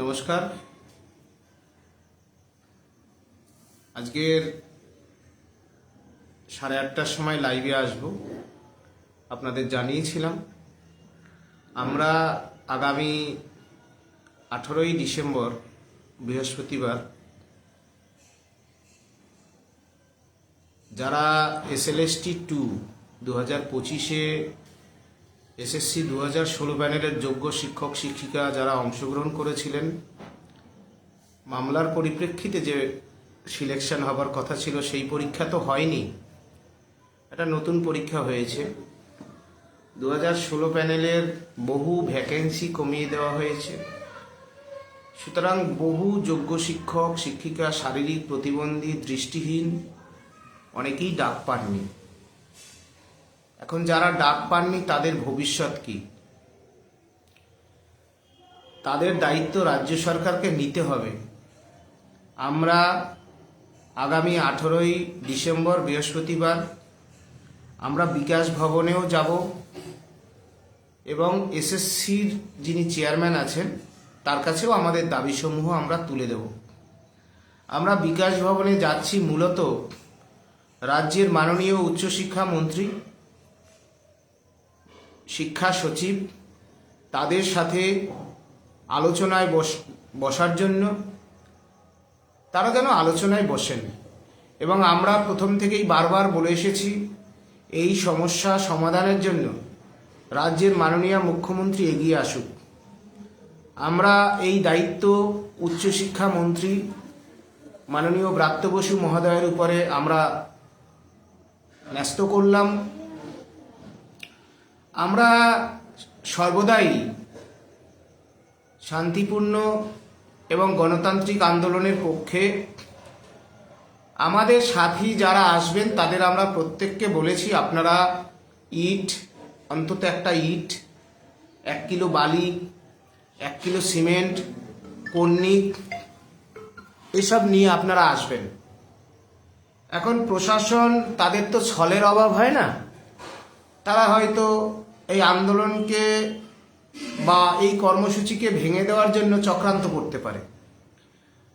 নমস্কার। আজকের সাড়ে আটটার সময় লাইভে আসব। আপনাদের জানিয়েছিলাম। আমরা আগামী আঠেরোই ডিসেম্বর, বৃহস্পতিবার, যারা এসএলএসটি টু দু হাজার পঁচিশে এসএসসি দু হাজার ষোলো প্যানেলের যোগ্য শিক্ষক, শিক্ষিকা যারা অংশগ্রহণ করেছিলেন, মামলার পরিপ্রেক্ষিতে যে সিলেকশন হবার কথা ছিল, সেই পরীক্ষা তো হয়নি। একটা নতুন পরীক্ষা হয়েছে। দু হাজার ষোলো প্যানেলের বহু ভ্যাকেন্সি কমিয়ে দেওয়া হয়েছে। সুতরাং বহু যোগ্য শিক্ষক, শিক্ষিকা, শারীরিক প্রতিবন্ধী, দৃষ্টিহীন, অনেকেই ডাক পাননি। এখন যারা ডাক পাননি, তাদের ভবিষ্যৎ কি? তাদের দায়িত্ব রাজ্য সরকারকে নিতে হবে। আমরা আগামী আঠেরোই ডিসেম্বর, বৃহস্পতিবার আমরা বিকাশ ভবনেও যাব এবং এসএসসির যিনি চেয়ারম্যান আছেন, তার কাছেও আমাদের দাবিসমূহ আমরা তুলে দেব। আমরা বিকাশ ভবনে যাচ্ছি মূলত রাজ্যের মাননীয় উচ্চশিক্ষা মন্ত্রী শিক্ষা সচিব তাদের সাথে আলোচনায় বস, বসার জন্য তারা যেন আলোচনায় বসেন। এবং আমরা প্রথম থেকেই বারবার বলে এসেছি, এই সমস্যা সমাধানের জন্য রাজ্যের মাননীয় মুখ্যমন্ত্রী এগিয়ে আসুক। আমরা এই দায়িত্ব উচ্চশিক্ষা মন্ত্রী মাননীয় ব্রাত্য বসু মহোদয়ের উপরে আমরা ন্যস্ত করলাম। আমরা সর্বদাই শান্তিপূর্ণ এবং গণতান্ত্রিক আন্দোলনের পক্ষে আমাদের সাথী যারা আসবেন তাদের আমরা প্রত্যেককে বলেছি, আপনারা ইট, অন্তত একটা ইট, এক কিলো বালি, এক কিলো সিমেন্ট কর্নিক এসব নিয়ে আপনারা আসবেন। এখন প্রশাসন তাদের তো ছলের অভাব, হয় না? তারা হয়তো এই আন্দোলনকে বা এই কর্মসূচিকে ভেঙে দেওয়ার জন্য চক্রান্ত করতে পারে।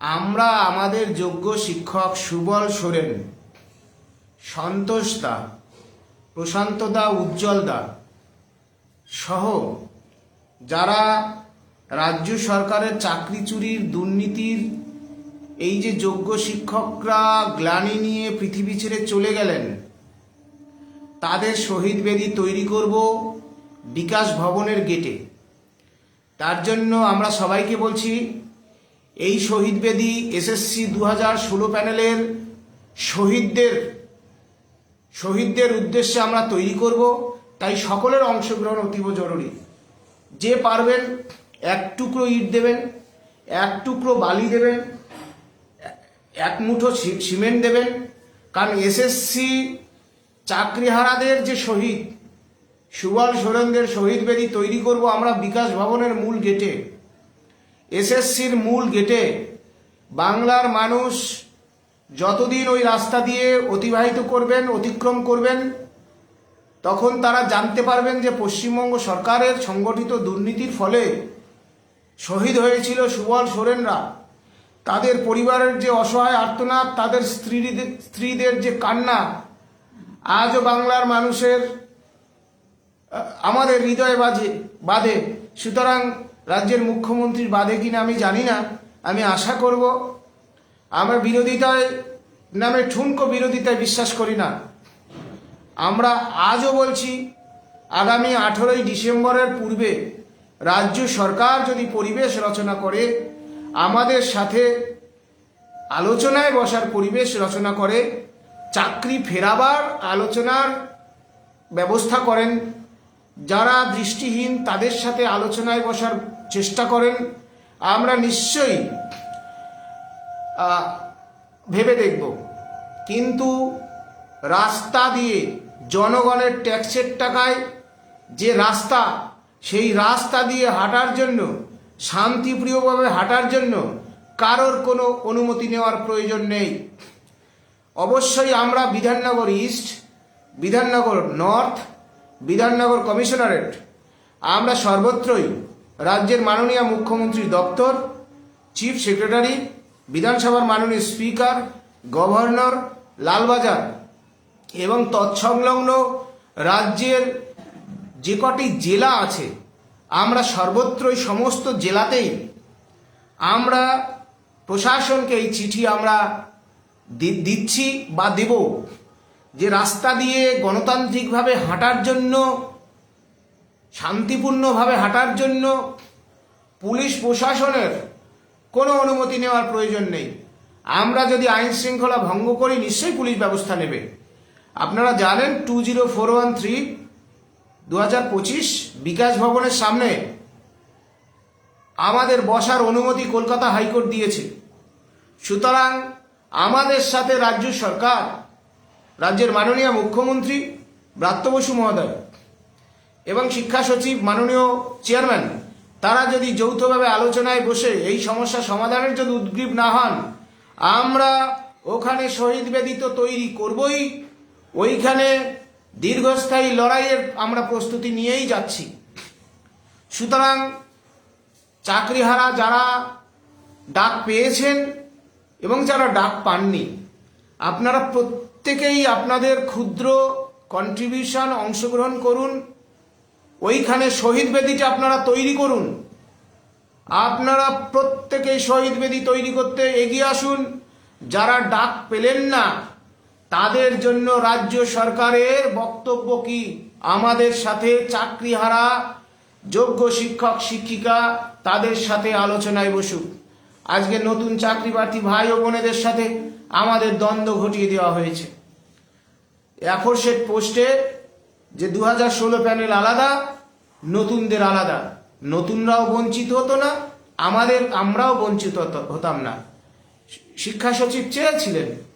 আমরা আমাদের যোগ্য শিক্ষক সুবল সোরেন, সন্তোষ দা, প্রশান্ত দা, উজ্জ্বল দা সহ যারা রাজ্য সরকারের চাকরি চুরির দুর্নীতির এই যে যোগ্য শিক্ষকরা গ্লানি নিয়ে পৃথিবী ছেড়ে চলে গেলেন, তাদের শহীদ বেদি তৈরি করব। বিকাশ ভবনের গেটে। তার জন্য আমরা সবাইকে বলছি, এই শহীদ বেদি এসএসসি দু হাজার ষোলো প্যানেলের শহীদদের শহীদদের উদ্দেশ্যে আমরা তৈরি করব। তাই সকলের অংশগ্রহণ অতীব জরুরি। যে পারবেন, এক টুকরো ইট দেবেন, এক টুকরো বালি দেবেন, এক মুঠো সিমেন্ট দেবেন। কারণ এসএসসি চাকরিহারাদের যে শহীদ সুবল সোরেনদের শহীদ বেদি তৈরি করব আমরা বিকাশ ভবনের মূল গেটে। এসএসসির মূল গেটে। বাংলার মানুষ যতদিন ওই রাস্তা দিয়ে অতিবাহিত করবেন, অতিক্রম করবেন, তখন তারা জানতে পারবেন যে পশ্চিমবঙ্গ সরকারের সংগঠিত দুর্নীতির ফলে শহীদ হয়েছিল সুবল সোরেনরা। তাদের পরিবারের যে অসহায় আর্তনাদ, তাদের স্ত্রীদের স্ত্রীদের যে কান্না, আজও বাংলার মানুষের আমাদের হৃদয় বাজে, বাদে। সুতরাং রাজ্যের মুখ্যমন্ত্রীর বাদে কিনা আমি জানি না। আমি আশা করব, আমরা বিরোধিতায় নামে ঠুনকো বিরোধিতায় বিশ্বাস করি না। আমরা আজও বলছি, আগামী আঠেরোই ডিসেম্বরের পূর্বে রাজ্য সরকার যদি পরিবেশ রচনা করে, আমাদের সাথে আলোচনায় বসার পরিবেশ রচনা করে, চাকরি ফেরাবার আলোচনার ব্যবস্থা করেন যারা দৃষ্টিহীন তাদের সাথে আলোচনায় বসার চেষ্টা করেন, আমরা নিশ্চয়ই ভেবে দেখব। কিন্তু রাস্তা দিয়ে জনগণের ট্যাক্সের টাকায় যে রাস্তা, সেই রাস্তা দিয়ে হাঁটার জন্য, শান্তিপ্রিয়ভাবে হাঁটার জন্য কারোর কোনো অনুমতি নেওয়ার প্রয়োজন নেই। অবশ্যই আমরা Bidhannagar east, Bidhannagar north Bidhannagar commissionerate, আমরা সর্বত্রই রাজ্যের মাননীয় মুখ্যমন্ত্রীর দপ্তর, চিফ সেক্রেটারি, বিধানসভার মাননীয় স্পিকার, গভর্নর, লালবাজার এবং তৎসংলগ্ন রাজ্যের যে কটি জেলা আছে, আমরা সর্বত্রই সমস্ত জেলাতেই আমরা প্রশাসনকে এই চিঠি আমরা দিচ্ছি বা দেব। যে রাস্তা দিয়ে গণতান্ত্রিকভাবে হাঁটার জন্য, শান্তিপূর্ণভাবে হাঁটার জন্য পুলিশ প্রশাসনের কোনো অনুমতি নেওয়ার প্রয়োজন নেই। আমরা যদি আইন শৃঙ্খলা ভঙ্গ করি, নিশ্চয়ই পুলিশ ব্যবস্থা নেবে। আপনারা জানেন two zero four one three, দু হাজার পঁচিশ বিকাশ ভবনের সামনে আমাদের বসার অনুমতি কলকাতা হাইকোর্ট দিয়েছে। সুতরাং আমাদের সাথে রাজ্য সরকার রাজ্যের মাননীয় মুখ্যমন্ত্রী ব্রাত্য বসু মহোদয় এবং শিক্ষা সচিব মাননীয় চেয়ারম্যান, তারা যদি যৌথভাবে আলোচনায় বসে এই সমস্যা সমাধানের যদি উদ্গ্রীব না হন, আমরা ওখানে শহীদ বেদি তো তৈরি করবই। ওইখানে দীর্ঘস্থায়ী লড়াইয়ের আমরা প্রস্তুতি নিয়েই যাচ্ছি। সুতরাং চাকরিহারা যারা ডাক পেয়েছেন এবং যারা ডাক পাননি, আপনারা প্রত্যেকেই আপনাদের ক্ষুদ্র কন্ট্রিবিউশন অংশগ্রহণ করুন। ওইখানে শহীদ বেদিটা আপনারা তৈরি করুন। আপনারা প্রত্যেকেই শহীদ বেদি তৈরি করতে এগিয়ে আসুন। যারা ডাক পেলেন না, তাদের জন্য রাজ্য সরকারের বক্তব্য কি? আমাদের সাথে চাকরিহারা, যোগ্য শিক্ষক, শিক্ষিকা, তাদের সাথে আলোচনায় বসুক। আজকে নতুন চাকরি প্রার্থী ভাই ও বোনেদের সাথে আমাদের দ্বন্দ্ব ঘটিয়ে দেওয়া হয়েছে। অ্যাফোরসেট পোস্টে যে দু হাজার ষোলো প্যানেল আলাদা, নতুনদের আলাদা। নতুনরাও বঞ্চিত হতো না, আমাদের, আমরাও বঞ্চিত হতো- হতাম না। শিক্ষা সচিব চেয়েছিলেন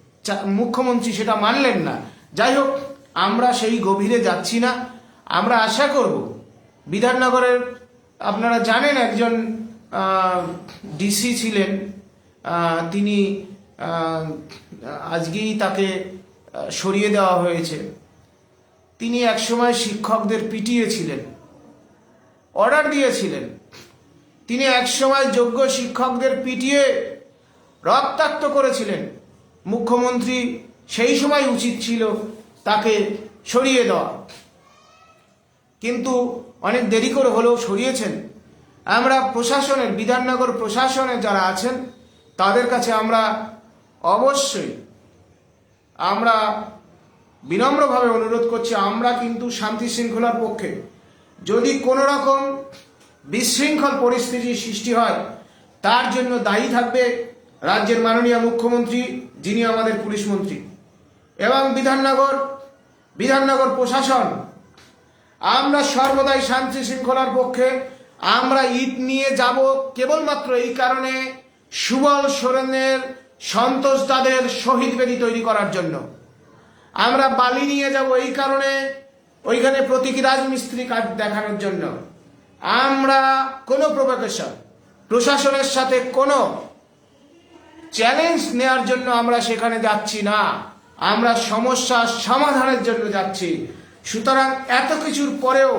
মুখ্যমন্ত্রী সেটা মানলেন না। যাই হোক, আমরা সেই গভীরে যাচ্ছি না। আমরা আশা করব, বিধাননগরের, আপনারা জানেন একজন ডিসি ছিলেন তিনি আজকেই তাকে সরিয়ে দেওয়া হয়েছে। তিনি একসময় শিক্ষকদের পিটিয়েছিলেন। অর্ডার দিয়েছিলেন। তিনি একসময় যোগ্য শিক্ষকদের পিটিয়ে রক্তাক্ত করেছিলেন। মুখ্যমন্ত্রী সেই সময় উচিত ছিল তাকে সরিয়ে দেওয়া। কিন্তু অনেক দেরি করে হলেও সরিয়েছেন। আমরা প্রশাসনের, বিধাননগর প্রশাসনে যারা আছেন, তাদের কাছে আমরা অবশ্যই আমরা বিনম্রভাবে অনুরোধ করছি, আমরা কিন্তু শান্তি শৃঙ্খলার পক্ষে। যদি কোনো রকম বিশৃঙ্খল পরিস্থিতির সৃষ্টি হয়, তার জন্য দায়ী থাকবে রাজ্যের মাননীয় মুখ্যমন্ত্রী, যিনি আমাদের পুলিশ মন্ত্রী। এবং বিধাননগর বিধাননগর প্রশাসন, আমরা সর্বদাই শান্তি শৃঙ্খলার পক্ষে, আমরা ইট নিয়ে যাব। কেবলমাত্র এই কারণে সুবল সোরেনের সন্তোষ তাদের শহীদ বেদি তৈরি করার জন্য। আমরা বালি নিয়ে যাব এই কারণে ওইখানে প্রতীকী রাজমিস্ত্রি কাজ দেখানোর জন্য। আমরা কোনো প্রভোকেশন প্রশাসনের সাথে কোনো চ্যালেঞ্জ নেওয়ার জন্য আমরা সেখানে যাচ্ছি না। আমরা সমস্যার সমাধানের জন্য যাচ্ছি। সুতরাং এত কিছুর পরেও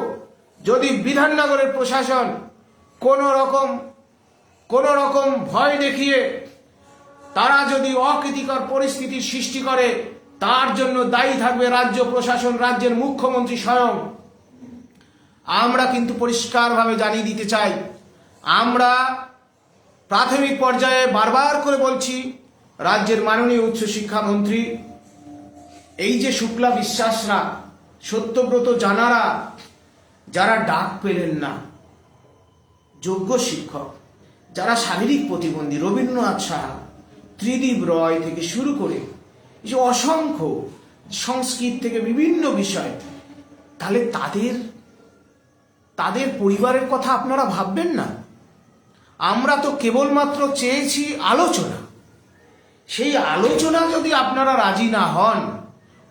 যদি বিধাননগরের প্রশাসন কোনো রকম কোনো রকম ভয় দেখিয়ে তারা যদি অকৃতিকর পরিস্থিতির সৃষ্টি করে, তার জন্য দায়ী থাকবে রাজ্য প্রশাসন, রাজ্যের মুখ্যমন্ত্রী স্বয়ং। আমরা কিন্তু পরিষ্কারভাবে জানিয়ে দিতে চাই, আমরা প্রাথমিক পর্যায়ে বারবার করে বলছি, রাজ্যের মাননীয় উচ্চ উচ্চশিক্ষামন্ত্রী এই যে শুক্লা বিশ্বাসরা, সত্যব্রত জানারা, যারা ডাক পেলেন না, যোগ্য শিক্ষক, যারা শারীরিক প্রতিবন্ধী, রবীন্দ্রনাথ সাহা ত্রিদীপ রয় থেকে শুরু করে যে অসংখ্য সংস্কৃত থেকে বিভিন্ন বিষয়, তাহলে তাদের তাদের পরিবারের কথা আপনারা ভাববেন না। আমরা তো কেবলমাত্র চেয়েছি আলোচনা। সেই আলোচনা যদি আপনারা রাজি না হন,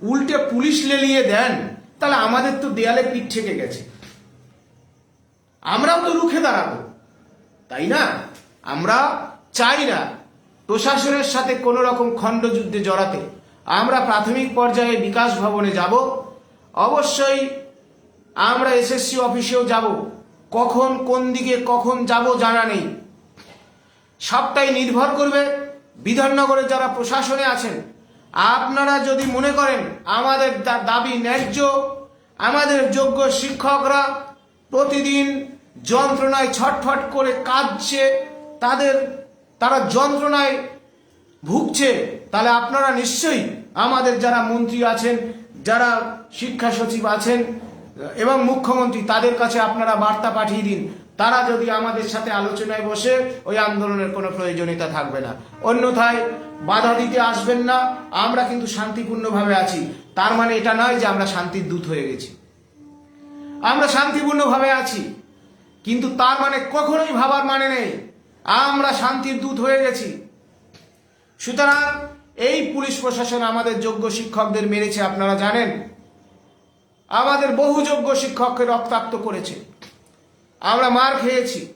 উল্টে পুলিশ লেলিয়ে দেন, তাহলে আমাদের তো দেয়ালে পিঠ থেকে গেছে। আমরাও তো রুখে দাঁড়াবো, তাই না? আমরা চাই না প্রশাসনের সাথে কোনো রকম খণ্ডযুদ্ধে জড়াতে আমরা প্রাথমিক পর্যায়ে বিকাশ ভবনে যাব। অবশ্যই আমরা এসএসসি অফিসেও যাব। কখন, কোন দিকে, কখন যাব জানা নেই। সবটাই নির্ভর করবে বিধাননগরে যারা প্রশাসনে আছেন। আপনারা যদি মনে করেন আমাদের দাবি ন্যায্য, আমাদের যোগ্য শিক্ষকরা প্রতিদিন যন্ত্রণায় ছটফট করে কাঁদছে, তাদের তারা যন্ত্রণায় ভুগছে, তাহলে আপনারা নিশ্চয়ই আমাদের যারা মন্ত্রী আছেন, যারা শিক্ষা সচিব আছেন, এবং মুখ্যমন্ত্রী, তাদের কাছে আপনারা বার্তা পাঠিয়ে দিন। তারা যদি আমাদের সাথে আলোচনায় বসে ওই আন্দোলনের কোনো প্রয়োজনীয়তা থাকবে না। অন্যথায় বাধা দিতে আসবেন না, আমরা কিন্তু শান্তিপূর্ণভাবে আছি। তার মানে এটা নয় যে আমরা শান্তির দূত হয়ে গেছি। আমরা শান্তিপূর্ণভাবে আছি, কিন্তু তার মানে কখনোই ভাবার মানে নেই। আমরা শান্তির দূত হয়ে গেছি। সুতরাং এই পুলিশ প্রশাসন আমাদের যোগ্য শিক্ষকদের মেরেছে, আপনারা জানেন। আমাদের বহু যোগ্য শিক্ষককে রক্তাক্ত করেছে। আমরা মার খেয়েছি।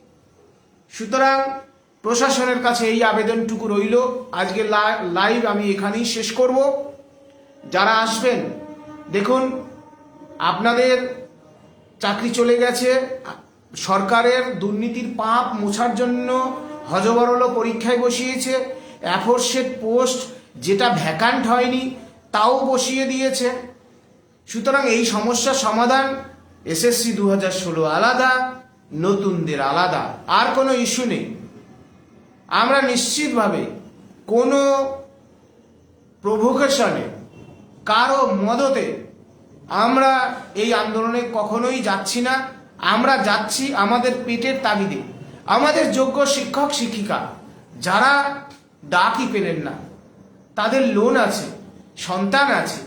সুতরাং প্রশাসনের কাছে এই আবেদনটুকু রইল। আজকে লাইভ আমি এখানেই শেষ করব। যারা আসবেন, দেখুন, আপনাদের চাকরি চলে গেছে। সরকারের দুর্নীতির পাপ মোছার জন্য হজবরল পরীক্ষায় বসিয়েছে, অ্যাফোর্সেড পোস্ট যেটা ভ্যাকান্ট হয়নি তাও বসিয়ে দিয়েছে। সুতরাং এই সমস্যার সমাধান, এসএসসি দু হাজার ষোলো আলাদা, নতুনদের আলাদা, আর কোনো ইস্যু নেই। আমরা নিশ্চিতভাবে কোনো প্রভোকেশনে, কারও মদতে আমরা এই আন্দোলনে কখনোই যাচ্ছি না। আমরা যাচ্ছি আমাদের পেটের তাগিদে। আমাদের যোগ্য শিক্ষক, শিক্ষিকা, যারা ডাকই পেলেন না, তাদের লোন আছে, সন্তান আছে,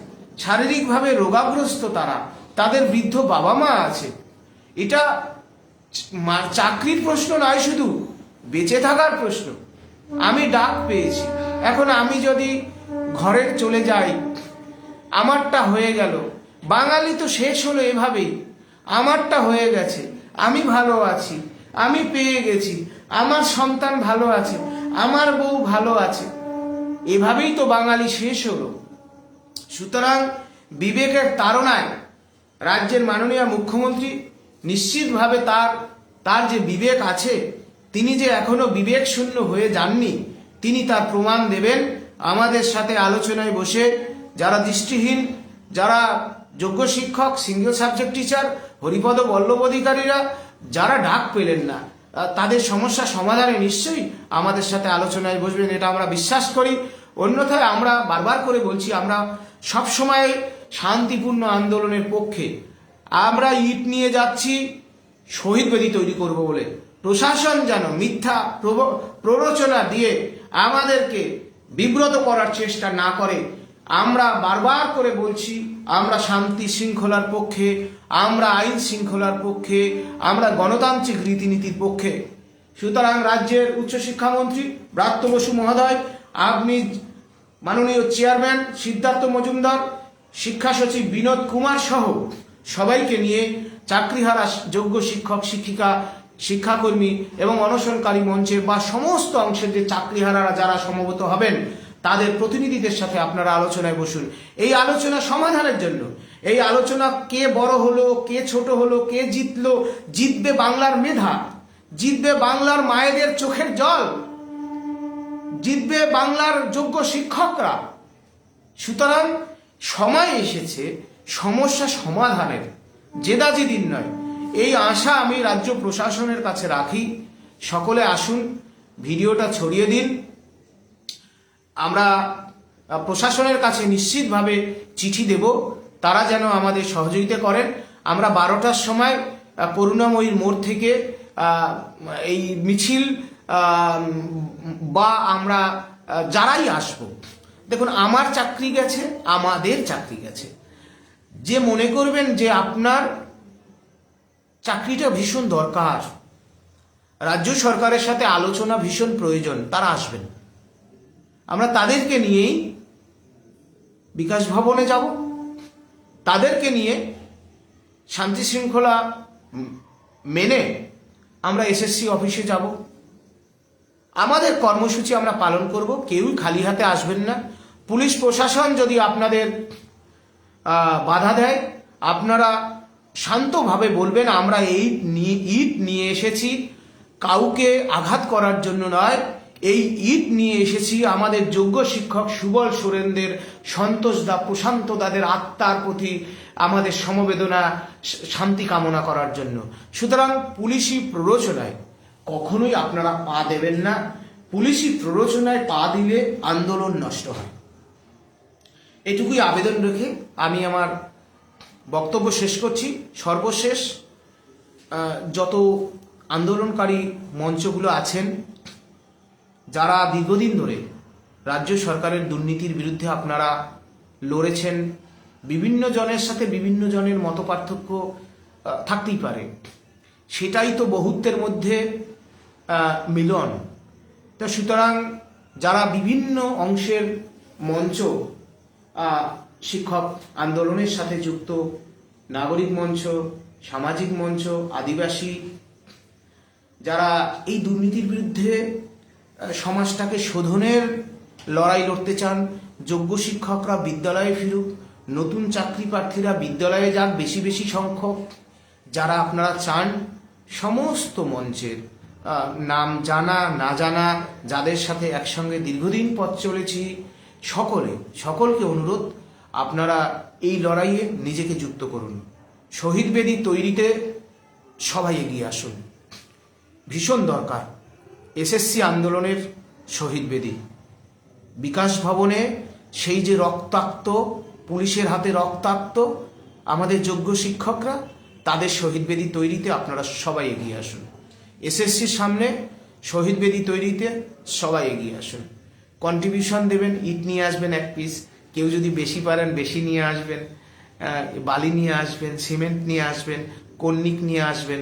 শারীরিকভাবে রোগাগ্রস্ত তারা, তাদের বৃদ্ধ বাবা মা আছে। এটা চাকরির প্রশ্ন নয় শুধু, বেঁচে থাকার প্রশ্ন। আমি ডাক পেয়েছি। এখন আমি যদি ঘরে চলে যাই, আমারটা হয়ে গেল। বাঙালি তো শেষ হলো এভাবেই। আমারটা হয়ে গেছে। আমি ভালো আছি। আমি পেয়ে গেছি। আমার সন্তান ভালো আছে। আমার বউ ভালো আছে। এভাবেই তো বাঙালি শেষ হলো। সুতরাং বিবেকের তাড়নায় রাজ্যের মাননীয় মুখ্যমন্ত্রী নিশ্চিতভাবে তার তার যে বিবেক আছে, তিনি যে এখনও বিবেক শূন্য হয়ে যাননি, তিনি তার প্রমাণ দেবেন। আমাদের সাথে আলোচনায় বসে যারা দৃষ্টিহীন, যারা যোগ্য শিক্ষক, single subject teacher Haripada Ballav অধিকারীরা যারা ডাক পেলেন না তাদের সমস্যা সমাধানে নিশ্চয়ই আমাদের সাথে আলোচনায় বসবেন, এটা আমরা বিশ্বাস করি। অন্যথায় আমরা বারবার করে বলছি, আমরা সবসময় শান্তিপূর্ণ আন্দোলনের পক্ষে। আমরা ইট নিয়ে যাচ্ছি, শহীদ বেদি তৈরি করব বলে। প্রশাসন যেন মিথ্যা প্ররোচনা দিয়ে আমাদেরকে বিব্রত করার চেষ্টা না করে। আমরা বারবার করে বলছি আমরা শান্তি শৃঙ্খলার পক্ষে, আমরা আইন শৃঙ্খলার পক্ষে, আমরা গণতান্ত্রিক রীতিনীতির পক্ষে। সুতরাং রাজ্যের উচ্চশিক্ষামন্ত্রী ব্রাত্য বসু মহোদয়, আপনি মাননীয় চেয়ারম্যান সিদ্ধার্থ মজুমদার, শিক্ষা সচিব বিনোদ কুমার সহ সবাইকে নিয়ে চাকরিহারা যোগ্য শিক্ষক, শিক্ষিকা, শিক্ষাকর্মী এবং অনশনকারী মঞ্চে বা সমস্ত অংশের যে চাকরিহারারা যারা সমবেত হবেন তাদের প্রতিনিধিদের সাথে আপনারা আলোচনায় বসুন। এই আলোচনা সমাধানের জন্য। এই আলোচনা কে বড় হলো, কে ছোট হলো, কে জিতলো, জিতবে বাংলার মেধা, জিতবে বাংলার মায়েদের চোখের জল, জিতবে বাংলার যোগ্য শিক্ষকরা। সুতরাং সময় এসেছে সমস্যা সমাধানের। জেদাজেদিন নয়। এই আশা আমি রাজ্য প্রশাসনের কাছে রাখি। সকলে আসুন, ভিডিওটা ছড়িয়ে দিন। আমরা প্রশাসনের কাছে নিশ্চিতভাবে চিঠি দেব। তারা যেন আমাদের সহযোগিতা করেন। আমরা বারোটার সময় করুণাময়ীর মোড় থেকে এই মিছিল বা আমরা যারাই আসব। দেখুন, আমার চাকরি গেছে, আমাদের চাকরি গেছে। যে মনে করবেন যে আপনার চাকরিটা ভীষণ দরকার, রাজ্য সরকারের সাথে আলোচনা ভীষণ প্রয়োজন, তারা আসবেন। আমরা তাদেরকে নিয়েই বিকাশ ভবনে যাব। তাদেরকে নিয়ে শান্তি শৃঙ্খলা মেনে আমরা এসএসসি অফিসে যাব। আমাদের কর্মসূচি আমরা পালন করব। কেউই খালি হাতে আসবেন না। পুলিশ প্রশাসন যদি আপনাদের বাধা দেয়, আপনারা শান্তভাবে বলবেন, আমরা এই ইট নিয়ে এসেছি। কাউকে আঘাত করার জন্য নয়। এই ঈদ নিয়ে এসেছি আমাদের যোগ্য শিক্ষক সুবল সোরেনদের, সন্তোষ দা, প্রশান্ত দাদের আত্মার প্রতি আমাদের সমবেদনা শান্তি কামনা করার জন্য। সুতরাং পুলিশি প্ররোচনায় কখনোই আপনারা পা দেবেন না। পুলিশি প্ররোচনায় পা দিলে আন্দোলন নষ্ট হয়। এটুকুই আবেদন রেখে আমি আমার বক্তব্য শেষ করছি। সর্বশেষ যত আন্দোলনকারী মঞ্চগুলো আছেন যারা দীর্ঘদিন ধরে রাজ্য সরকারের দুর্নীতির বিরুদ্ধে আপনারা লড়েছেন বিভিন্ন জনের সাথে বিভিন্ন জনের মতপার্থক্য আহ, থাকতেই পারে। সেটাই তো বহুত্বের মধ্যে মিলন। তো সুতরাং যারা বিভিন্ন অংশের মঞ্চ শিক্ষক আন্দোলনের সাথে যুক্ত নাগরিক মঞ্চ সামাজিক মঞ্চ আদিবাসী যারা এই দুর্নীতির বিরুদ্ধে সমাজটাকে শোধনের লড়াই লড়তে চান, যোগ্য শিক্ষকরা বিদ্যালয়ে ফিরুক, নতুন চাকরি প্রার্থীরা বিদ্যালয়ে যান বেশি বেশি সংখ্যক, যারা আপনারা চান সমস্ত মঞ্চের নাম জানা, না জানা, যাদের সাথে একসঙ্গে দীর্ঘদিন পথ চলেছি, সকলে, সকলকে অনুরোধ, আপনারা এই লড়াইয়ে নিজেকে যুক্ত করুন। শহীদ বেদি তৈরিতে সবাই এগিয়ে আসুন। ভীষণ দরকার। এসএসসি আন্দোলনের শহীদ বেদি। বিকাশ ভবনে সেই যে রক্তাক্ত, পুলিশের হাতে রক্তাক্ত আমাদের যোগ্য শিক্ষকরা, তাদের শহীদ বেদি তৈরিতে আপনারা সবাই এগিয়ে আসুন। এসএসসির সামনে শহীদ বেদি তৈরিতে সবাই এগিয়ে আসুন। কন্ট্রিবিউশন দেবেন, ইট নিয়ে আসবেন এক পিস কেউ যদি বেশি পারেন, বেশি নিয়ে আসবেন বালি নিয়ে আসবেন সিমেন্ট নিয়ে আসবেন, কন্নিক নিয়ে আসবেন।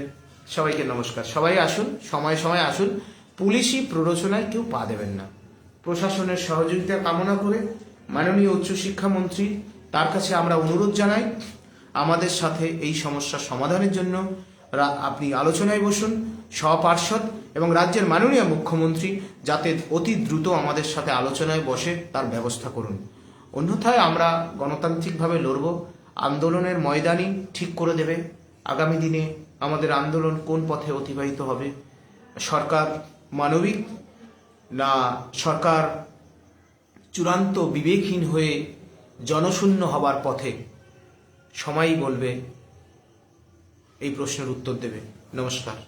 সবাইকে নমস্কার। সবাই আসুন, সময় সময় আসুন। পুলিশি প্ররোচনায় কেউ পা দেবেন না। প্রশাসনের সহযোগিতা কামনা করে মাননীয় উচ্চশিক্ষামন্ত্রী তার কাছে আমরা অনুরোধ জানাই, আমাদের সাথে এই সমস্যার সমাধানের জন্য আপনি আলোচনায় বসুন সপার্ষদ এবং রাজ্যের মাননীয় মুখ্যমন্ত্রী যাতে অতি দ্রুত আমাদের সাথে আলোচনায় বসে তার ব্যবস্থা করুন। অন্যথায় আমরা গণতান্ত্রিকভাবে লড়ব, আন্দোলনের ময়দানই ঠিক করে দেবে। আগামী দিনে আমাদের আন্দোলন কোন পথে অতিবাহিত হবে, সরকার মানবিক না সরকার চূড়ান্ত বিবেকহীন হয়ে জনশূন্য হবার পথে সময়ই বলবে, এই প্রশ্নের উত্তর দেবে। নমস্কার।